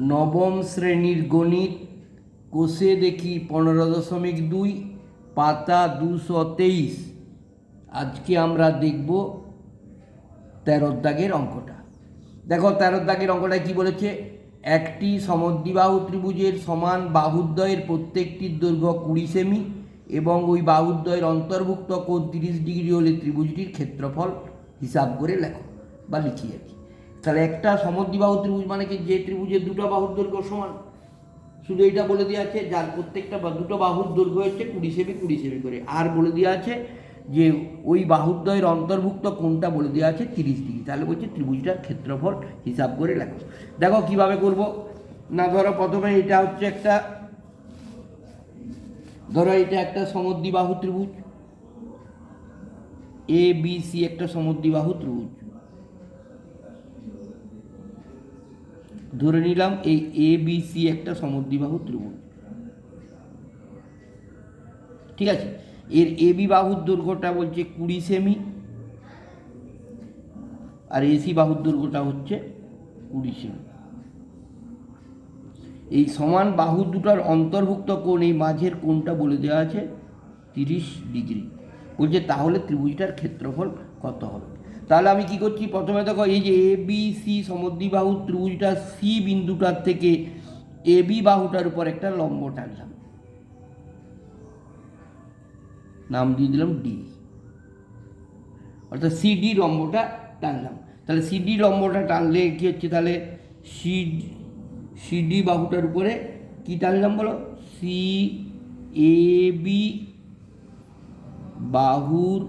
নবম শ্রেণির গণিত কোষে দেখি পনেরো দশমিক দুই, পাতা দুশো তেইশ। আজকে আমরা দেখব তেরোর দাগের অঙ্কটা। দেখো তেরোর দাগের অঙ্কটা কি বলেছে? একটি সমদ্বিবাহু ত্রিভুজের সমান বাহুদ্বয়ের প্রত্যেকটির দৈর্ঘ্য কুড়ি সেমি এবং ওই বাহুদ্বয়ের অন্তর্ভুক্ত কোণ তিরিশ ডিগ্রি হলে ত্রিভুজটির ক্ষেত্রফল হিসাব করে লেখো বা লিখি আর কি। তাহলে একটা সমদ্বিবাহু ত্রিভুজ মানে কি? যে ত্রিভুজের দুটো বাহুর দৈর্ঘ্য সমান। শুধু এইটা বলে দেওয়া আছে, যার প্রত্যেকটা বা দুটো বাহুর দৈর্ঘ্য হচ্ছে কুড়ি সেমি কুড়ি সেমি করে। আর বলে দেওয়া আছে যে ওই বাহুদ্বয়ের অন্তর্ভুক্ত কোনটা বলে দেওয়া আছে তিরিশ ডিগ্রি। তাহলে বলছে ত্রিভুজটার ক্ষেত্রফল হিসাব করে লেখো। দেখো কীভাবে করব? না, ধরো প্রথমে এটা হচ্ছে একটা, ধরো এটা একটা সমদ্বিবাহু ত্রিভুজ। এ বি সি একটা সমদ্বিবাহু ত্রিভুজ। ধরে নিলাম এই এ বি সি একটা সমদ্বিবাহু ত্রিভুজ। ঠিক আছে? এর এ বি বাহুর দৈর্ঘ্যটা বলছে কুড়ি সেমি, আর এসি বাহুর দৈর্ঘ্যটা হচ্ছে কুড়ি সেমি। এই সমান বাহু দুটার অন্তর্ভুক্ত কোণ, এই মাঝের কোণটা বলে দেওয়া আছে তিরিশ ডিগ্রি। বলছে তাহলে ত্রিভুজটার ক্ষেত্রফল কত হবে? তাহলে আমি কি করছি? প্রথমে দেখো এই যে এ বি সি সমদ্বিবাহু ত্রিভুজটা সি বিন্দুটার থেকে এ বি বাহুটার উপর একটা লম্ব টানলাম। নাম দিয়ে দিলাম ডি অর্থাৎ সিডি লম্বটা টানলাম। তাহলে সিডি লম্বটা টানলে কি হচ্ছে? তাহলে সি সিডি বাহুটার উপরে কি টানলাম বলো? সি এ বি বাহুর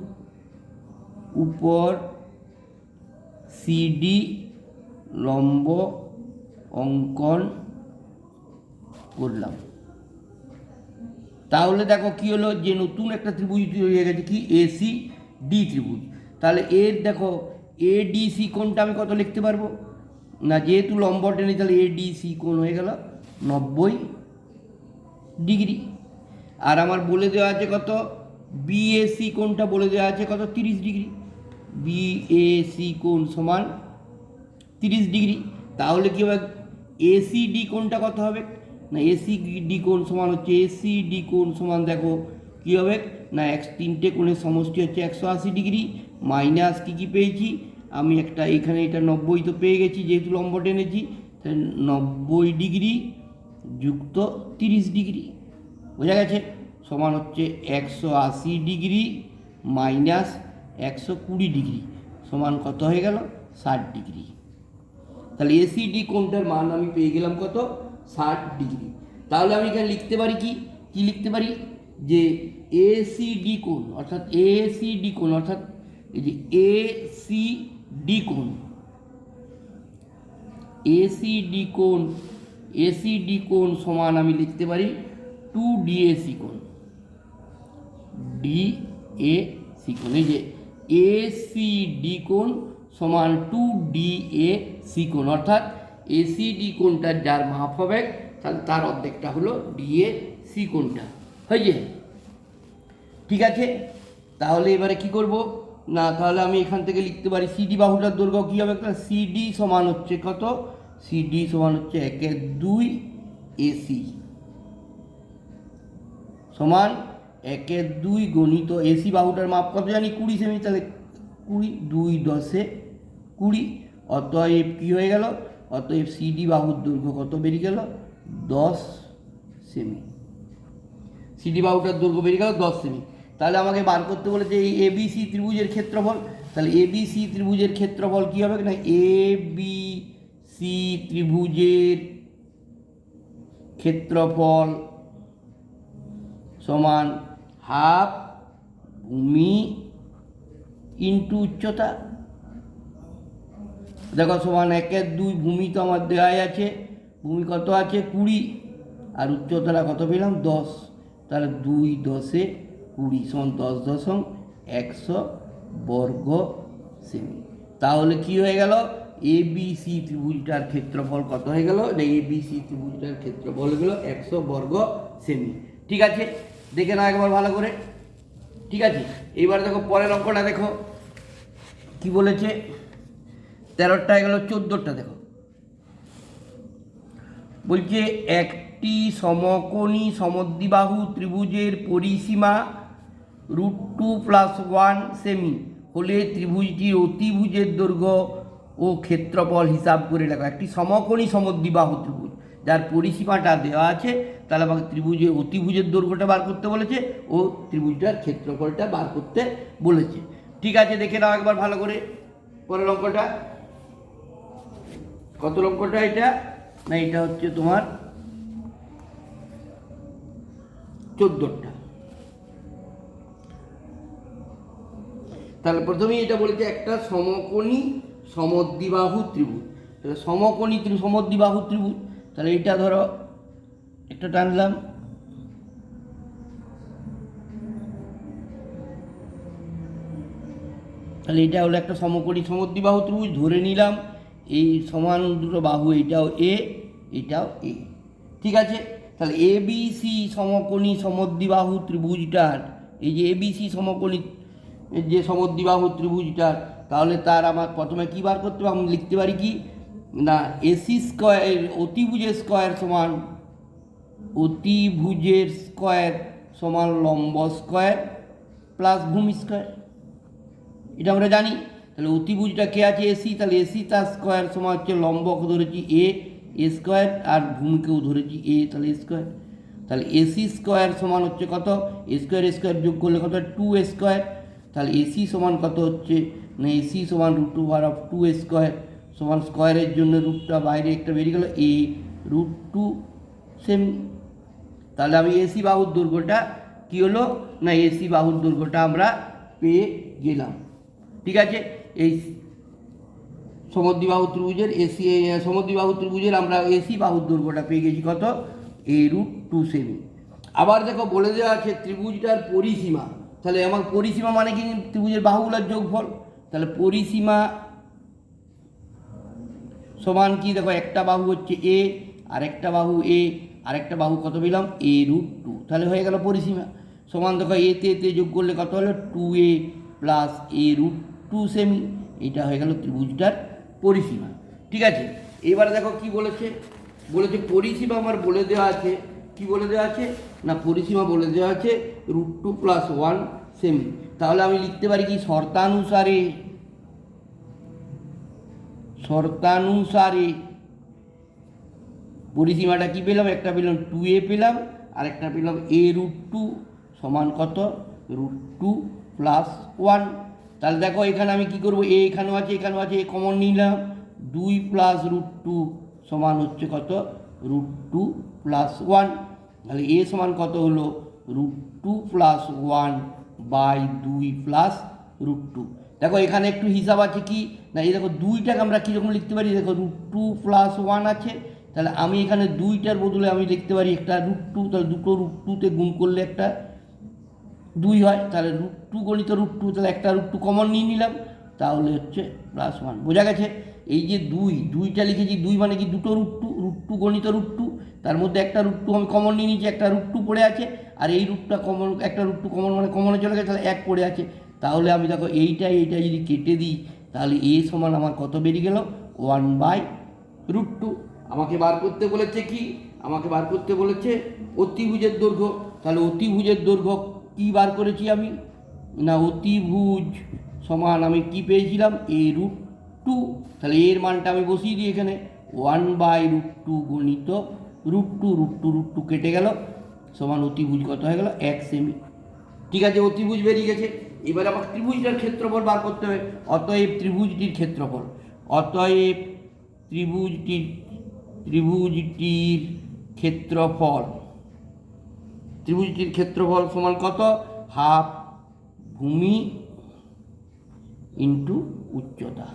উপর সিডি লম্ব অঙ্কন করলাম। তাহলে দেখো কি হলো যে নতুন একটা ত্রিভুজ তৈরি হয়ে গেছে কি? এসি ডি ত্রিভুজ। তাহলে এর দেখো এ ডি সি কোনটা আমি কত লিখতে পারব? না, যেহেতু লম্ব টেনে, তাহলে এ ডি সি কোণ হয়ে গেল? নব্বই ডিগ্রি। আর আমার বলে দেওয়া আছে কত? বিএসি কোণটা বলে দেওয়া আছে কত? তিরিশ ডিগ্রি। বিএসি কোণ সমান তিরিশ ডিগ্রি। তাহলে কী হবে? এসি ডি কোণটা কত হবে? না এসি ডি কোণ সমান হচ্ছে এসি ডি কোণ সমান দেখো, কী হবে? না, এক তিনটে কোণের সমষ্টি হচ্ছে একশো আশি ডিগ্রি। মাইনাস কী কী পেয়েছি? আমি একটা, এখানে এটা নব্বই তো পেয়ে গেছি, যেহেতু লম্ব টেনেছি, তাহলে নব্বই ডিগ্রি যুক্ত তিরিশ ডিগ্রি। বোঝা গেছে? সমান হচ্ছে একশো আশি ডিগ্রি মাইনাস একশো কুড়ি ডিগ্রি সমান কত হয়ে গেল? ষাট ডিগ্রি। তাহলে এসিডি কোনটার মান আমি পেয়ে গেলাম কত? ষাট ডিগ্রি। তাহলে আমি এখানে লিখতে পারি কি? কি লিখতে পারি? যে এসিডি কোণ, অর্থাৎ এসিডি কোণ, অর্থাৎ এই যে এসিডি কোণ এসিডি কোণ এসিডি কোণ সমান আমি লিখতে পারি টু ডিএসি কোণ। ডি এ সি কোণ, এই যে এ সি ডি কোণ সমান টু ডি এ সি কোণ। অর্থাৎ এ সি ডি কোণটার যার মাপ হবে, তাহলে তার অর্ধেকটা হলো ডি এ সি কোণটা। হয়েছে ঠিক আছে? তাহলে এবারে কি করব? না, তাহলে আমি এখান থেকে লিখতে পারি সিডি বাহুটার দৈর্ঘ্য কী হবে? সিডি সমান হচ্ছে কত? সিডি সমান হচ্ছে একের দুই এসি সমান একের দুই গণিত, এসি বাহুটার মাপ কত জানি? কুড়ি সেমি, তাহলে কুড়ি দুই দশে কুড়ি। অতএব কী হয়ে গেল? অতএব সিডি বাহুর দৈর্ঘ্য কত বেরিয়ে গেল? দশ সেমি। সিডি বাহুটার দৈর্ঘ্য বেরিয়ে গেল দশ সেমি। তাহলে আমাকে বার করতে বলেছে এই এবিসি ত্রিভুজের ক্ষেত্রফল। তাহলে এবিসি ত্রিভুজের ক্ষেত্রফল কী হবে? না, এ বি সি ত্রিভুজের ক্ষেত্রফল সমান হাফ ভূমি ইন্টু উচ্চতা। দেখো সমান একের দুই ভূমি তো আমার দেওয়াই আছে। ভূমি কত আছে? কুড়ি। আর উচ্চতাটা কত পেলাম? দশ। তাহলে দুই দশে কুড়ি সমান দশ দশম একশো বর্গ সেমি। তাহলে কি হয়ে গেল? এ বি সি ত্রিভুজটার ক্ষেত্রফল কত হয়ে গেল? এ বি সি ত্রিভুজটার ক্ষেত্রফল হয়ে গেল একশো বর্গ সেমি। ঠিক আছে? দেখে নাও একবার ভালো করে। ঠিক আছে? এইবার দেখো পরের অঙ্কটা দেখো। কি বলেছে? তেরোটা গেল চোদ্দোরটা দেখো। বলছে, একটি সমকোণী সমদ্বিবাহু ত্রিভুজের পরিসীমা রুট টু প্লাস ওয়ান সেমি হলে ত্রিভুজটির অতিভুজের দৈর্ঘ্য ও ক্ষেত্রফল হিসাব করে লেখা। একটি সমকোণী সমদ্বিবাহু ত্রিভুজ। যার পরিসীমাটা দেওয়া আছে, তাহলে আমাকে ত্রিভুজের অতিভুজের দৈর্ঘ্যটা বার করতে বলেছে, ও ত্রিভুজটার ক্ষেত্রফলটা বার করতে বলেছে। ঠিক আছে, দেখে নাও একবার ভালো করে, পরের অঙ্কটা। কত অঙ্কটা এটা? না, এটা হচ্ছে তোমার চোদ্দোটা। তাহলে প্রথমেই এটা বলেছে একটা সমকোণী সমদ্বিবাহু ত্রিভুজ। সমকোণী সমদ্বিবাহু ত্রিভুজ তাহলে এইটা ধরো, একটা টানলাম। তাহলে এটা হলো একটা সমকোণী সমদ্বিবাহু ত্রিভুজ, ধরে নিলাম। এই সমান দুটো বাহু এটাও এ এটাও এ ঠিক আছে? তাহলে এ বি সি সমকোণী সমদ্বিবাহু ত্রিভুজটার, এই যে এ বি সি সমকোণী যে সমদ্বিবাহু ত্রিভুজটার, তাহলে তার আমার প্রথমে কী বার করতে হবে? আমি লিখতে পারি কি? না, এসি স্কোয়ার, অতিভুজের স্কোয়ার সমান অতিভুজের স্কোয়ার সমান লম্ব স্কোয়ার প্লাস ভূমি স্কোয়ার। এটা আমরা জানি। তাহলে অতিভুজটা কে আছে? এসি। তাহলে এসি তার স্কোয়ার সমান হচ্ছে লম্বক ধরেছি এ এ স্কোয়ার, আর ভূমিকেও ধরেছি এ, তাহলে স্কোয়ার। তাহলে এসি স্কোয়ার সমান হচ্ছে কত? স্কোয়ার স্কোয়ার যোগ করলে কত? Two square. তাহলে এসি সমান কত হচ্ছে? না, এসি সমান root bar of two square. সমান স্কোয়ারের জন্য রুটটা বাইরে একটা বেরিয়ে গেল এ রুট টু সেম তাহলে আমি এসি বাহুর দৈর্ঘ্যটা কী হলো? না এসি বাহুর দৈর্ঘ্যটা আমরা পেয়ে গেলাম। ঠিক আছে? এই সমদ্বিবাহু ত্রিভুজের এসি সমদ্বিবাহু ত্রিভুজের আমরা এসি বাহুর দৈর্ঘ্যটা পেয়ে গেছি কত? এ রুট টু সেমি আবার দেখো বলে দেওয়া আছে ত্রিভুজটার পরিসীমা। তাহলে আমার পরিসীমা মানে কি? ত্রিভুজের বাহুগুলোর যোগফল। তাহলে পরিসীমা সমান কি? দেখো, একটা বাহু হচ্ছে এ আর একটা বাহু এ আরেকটা বাহু কত পেলাম? এ রুট টু তাহলে হয়ে গেল পরিসীমা। সমান দেখো এতে এতে যোগ করলে কত হলো? Two a plus a root two semi এটা হয়ে গেল ত্রিভুজটার পরিসীমা। ঠিক আছে? এবারে দেখো কি বলেছে? বলেছে পরিসীমা আমার বলে দেওয়া আছে। কি বলে দেওয়া আছে? না, পরিসীমা বলে দেওয়া আছে রুট টু প্লাস ওয়ান সেমি তাহলে আমি লিখতে পারি কি? শর্তানুসারে শর্তানুসারে পরিসীমাটা কি পেলাম? একটা পেলাম টু এ পেলাম আর একটা পেলাম এ রুট টু সমান কত? রুট টু প্লাস ওয়ান তাহলে দেখো এখানে আমি কি করব? এ এখানেও আছে এখানেও আছে এ কমন নিলাম। দুই প্লাস রুট টু সমান হচ্ছে কত? রুট টু প্লাস ওয়ান তাহলে এ সমান কত হলো? Root two plus one by দুই প্লাস রুট টু দেখো, এখানে একটু হিসাব আছে কি? না, এই দেখো, দুইটাকে আমরা কীরকম লিখতে পারি? দেখো রুট টু প্লাস ওয়ান আছে। তাহলে আমি এখানে দুইটার বদলে আমি লিখতে পারি একটা রুট টু তাহলে দুটো রুট টুতে গুণ করলে একটা দুই হয়। তাহলে রুট টু গণিত রুট টু তাহলে একটা রুট টু কমন নিয়ে নিলাম। তাহলে হচ্ছে প্লাস ওয়ান বোঝা গেছে? এই যে দুই, দুইটা লিখেছি, দুই মানে কি দুটো রুট টু রুট টু গণিত রুট টু তার মধ্যে একটা রুট টু আমি কমন নিয়ে নিয়েছি, একটা রুট টু পড়ে আছে। আর এই রুটটা কমন একটা রুট টু কমন মানে কমনে চলে গেছে, তাহলে এক পড়ে আছে। তাহলে আমি দেখো এইটা এইটা যদি কেটে দিই, তাহলে এ সমান আমার কত বেরিয়ে গেল? ওয়ান বাই রুট টু আমাকে বার করতে বলেছে কি? আমাকে বার করতে বলেছে অতিভুজের দৈর্ঘ্য। তাহলে অতিভুজের দৈর্ঘ্য কি বার করেছি আমি? না, অতিভুজ সমান আমি কি পেয়েছিলাম? এ রুট টু তাহলে এর মানটা আমি বসিয়ে দিই এখানে। ওয়ান বাই রুট টু গণিত root two root two root two কেটে গেল। সমান অতিভুজ কত হয়ে গেল? এক সেমি ঠিক আছে, অতিভুজ বেরিয়ে গেছে। এবার আমাকে ত্রিভুজটার ক্ষেত্রফল বার করতে হবে। অতএব ত্রিভুজটির ক্ষেত্রফল, অতএব ত্রিভুজটির ত্রিভুজটির ক্ষেত্রফল ত্রিভুজটির ক্ষেত্রফল সমান কত? হাফ ভূমি ইন্টু উচ্চতা।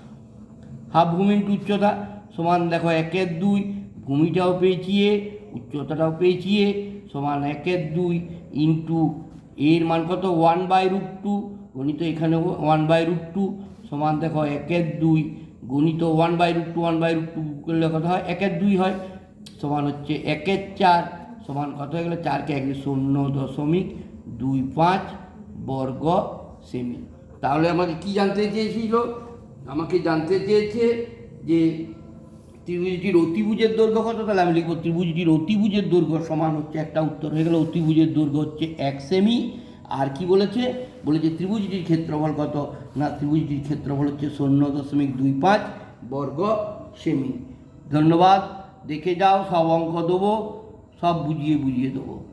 হাফ ভূমি ইন্টু উচ্চতা সমান দেখো একের দুই, ভূমিটাও পেয়েছি এ, উচ্চতাটাও পেয়েছি এ, সমান একের দুই ইন্টু এর মান কত? ওয়ান বাই রুট টু গণিত এখানে ওয়ান বাই রুট টু সমান দেখো একের দুই। গণিত one by root two one by root two করলে কত হয়? একের দুই হয়। সমান হচ্ছে একের চার। সমান কত হয়ে গেলো? চারকে এক শূন্য দশমিক দুই পাঁচ বর্গ সেমি। তাহলে আমাকে কি জানতে চেয়েছিল? আমাকে জানতে চেয়েছে যে ত্রিভুজটির অতিভুজের দৈর্ঘ্য কত? তাহলে আমি লিখব ত্রিভুজটির অতিভুজের দৈর্ঘ্য সমান হচ্ছে একটা উত্তর। হয়ে গেল অতিভুজের দৈর্ঘ্য হচ্ছে এক সেমি। আর কি বলেছে? বলেছে ত্রিভুজটির ক্ষেত্রফল কত? না, ত্রিভুজটির ক্ষেত্রফল হচ্ছে শূন্য দশমিক দুই পাঁচ বর্গ সেমি। ধন্যবাদ, দেখে যাও, সব অঙ্ক দেবো, সব বুঝিয়ে বুঝিয়ে দেবো।